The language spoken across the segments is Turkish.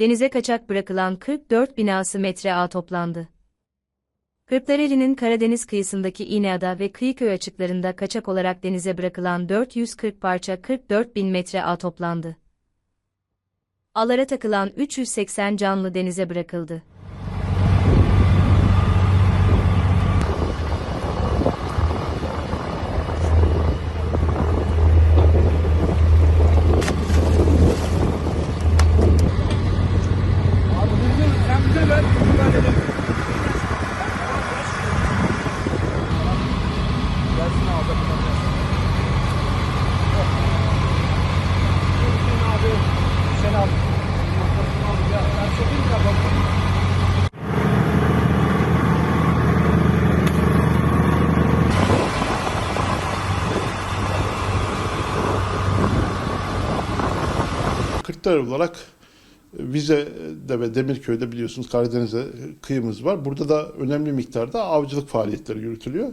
denize kaçak bırakılan 44 binası metre ağ toplandı. Kırklareli'nin Karadeniz kıyısındaki İğneada ve Kıyıköy açıklarında kaçak olarak denize bırakılan 440 parça 44 bin metre ağ toplandı. Ağlara takılan 380 canlı denize bırakıldı. Kırklareli olarak Vize'de ve Demirköy'de biliyorsunuz Karadeniz'e kıyımız var. Burada da önemli miktarda avcılık faaliyetleri yürütülüyor.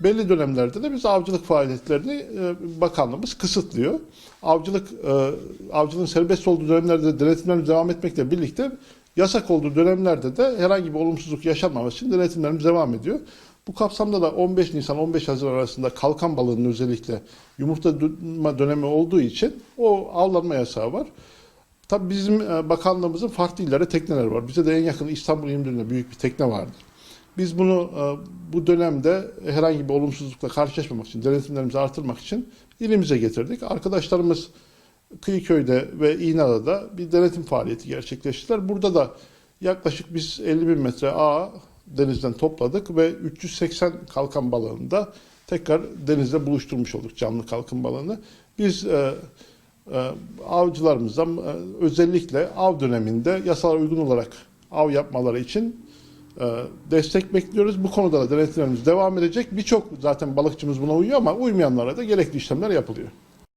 Belli dönemlerde de biz avcılık faaliyetlerini e, bakanlığımız kısıtlıyor. Avcılık e, avcılığın serbest olduğu dönemlerde denetimlerimiz devam etmekle birlikte yasak olduğu dönemlerde de herhangi bir olumsuzluk yaşanmaması için denetimlerimiz devam ediyor. Bu kapsamda da 15 Nisan 15 Haziran arasında kalkan balığının özellikle yumurtlama dönemi olduğu için o avlanma yasağı var. Tabii bizim e, bakanlığımızın farklı illere tekneler var. Bize de en yakın İstanbul İmdiri'nde büyük bir tekne vardır. Biz bunu e, bu dönemde herhangi bir olumsuzlukla karşılaşmamak için, denetimlerimizi artırmak için ilimize getirdik. Arkadaşlarımız Kıyıköy'de ve İğneada'da bir denetim faaliyeti gerçekleştirdiler. Burada da yaklaşık biz 50 bin metre ağ denizden topladık ve 380 kalkan balığını da tekrar denizde buluşturmuş olduk canlı kalkan balığını. Biz e, avcılarımızdan e, özellikle av döneminde yasalara uygun olarak av yapmaları için e, destek bekliyoruz. Bu konuda da denetimlerimiz devam edecek. Birçok zaten balıkçımız buna uyuyor ama uymayanlara da gerekli işlemler yapılıyor.